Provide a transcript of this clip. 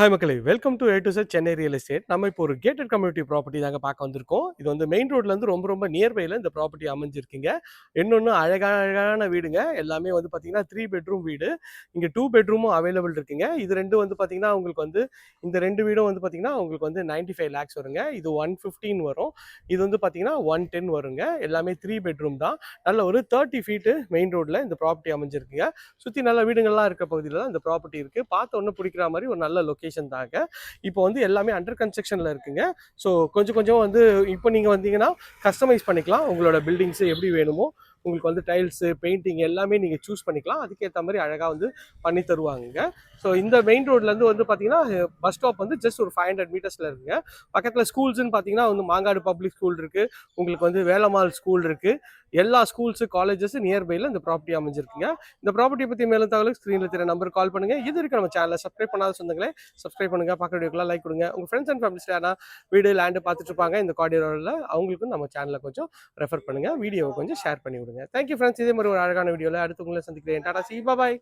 Hi மக்களை. Welcome to A to Chennai real estate நம்ம இப்போ ஒரு கேட்டட் கம்யூனிட்டி ப்ராப்பர்ட்டி தாங்க பார்க்க வந்திருக்கோம். இது வந்து மெயின் ரோட்லேருந்து ரொம்ப ரொம்ப நியர்பையில் இந்த ப்ராப்பர்ட்டி அமைஞ்சிருக்குங்க. இன்னொன்று அழகான அழகான வீடுங்க. எல்லாமே வந்து பார்த்தீங்கன்னா த்ரீ பெட்ரூம் வீடு. இங்கே டூ பெட்ரூமும் அவைலபிள் இருக்குங்க. இது ரெண்டும் வந்து பார்த்தீங்கன்னா உங்களுக்கு வந்து இந்த ரெண்டு வீடும் வந்து பார்த்தீங்கன்னா உங்களுக்கு வந்து நைன்டி ஃபைவ் லேக்ஸ் வருங்க. இது ஒன் ஃபிஃப்டீன் வரும். இது வந்து பார்த்தீங்கன்னா ஒன் டென் வருங்க. எல்லாமே த்ரீ பெட்ரூம் தான். நல்ல ஒரு தேர்ட்டி ஃபீட்டு மெயின் ரோட்டில் இந்த ப்ராப்பர்ட்டி அமைஞ்சிருக்குங்க. சுற்றி நல்ல வீடுங்கள்லாம் இருக்க பகுதியில் தான் இந்த ப்ராப்பர்ட்டி இருக்குது பார்த்த ஒன்று பிடிக்கிற மாதிரி ஒரு நல்ல லொக்கேஷன் தாங்க. இப்போ வந்து எல்லாமே அண்டர் கன்ஸ்ட்ரக்ஷனில் இருக்குங்க. ஸோ கொஞ்சம் கொஞ்சம் வந்து இப்போ நீங்கள் வந்தீங்கன்னா கஸ்டமைஸ் பண்ணிக்கலாம். உங்களோட பில்டிங்ஸு எப்படி வேணுமோ உங்களுக்கு வந்து டைல்ஸு பெயிண்டிங் எல்லாமே நீங்கள் சூஸ் பண்ணிக்கலாம். அதுக்கேற்ற மாதிரி அழகாக வந்து பண்ணி தருவாங்க. ஸோ இந்த மெயின் ரோட்லேருந்து வந்து பார்த்தீங்கன்னா பஸ் ஸ்டாப் வந்து ஜஸ்ட் ஒரு ஃபைவ் ஹண்ட்ரட் மீட்டர்ஸில் இருக்குங்க. பக்கத்தில் ஸ்கூல்ஸ்னு பார்த்தீங்கன்னா வந்து மாங்காடு பப்ளிக் ஸ்கூல் இருக்குது உங்களுக்கு வந்து வேலம்மாள் ஸ்கூல் இருக்குது எல்லா ஸ்கூல்ஸு காலேஜஸ் நியர்பையில் இந்த ப்ராப்பர்ட்டி அமைஞ்சிருக்குங்க. இந்த ப்ராப்பர்ட்டி பற்றி மேலும் தகவல் ஸ்க்ரீனில் தெரிய நம்பர் கால் பண்ணுங்கள் இது இருக்கு நம்ம சேனலை சப்ஸ்கிரைப் பண்ணாத சொந்தங்களே சப்ஸ்கிரைப் பண்ணுங்கள் பார்க்குற வீடியோக்கெலாம் லைக் கொடுங்க. உங்கள் ஃப்ரெண்ட்ஸ் அண்ட் ஃபேமிலிஸ் யாரா வீடு லேண்டு பார்த்துட்டு இருப்பாங்க இந்த கார்டியோரில் அவங்களுக்கும் நம்ம சேனலை கொஞ்சம் ரெஃபர் பண்ணுங்கள் வீடியோவை கொஞ்சம் ஷேர் பண்ணி விடுங்க. தேங்க்யூ ஃப்ரெண்ட்ஸ் இதே மாதிரி ஒரு அழகான வீடியோவில் அடுத்து உங்களை சந்திக்கிறேன். டாடா சி பாய்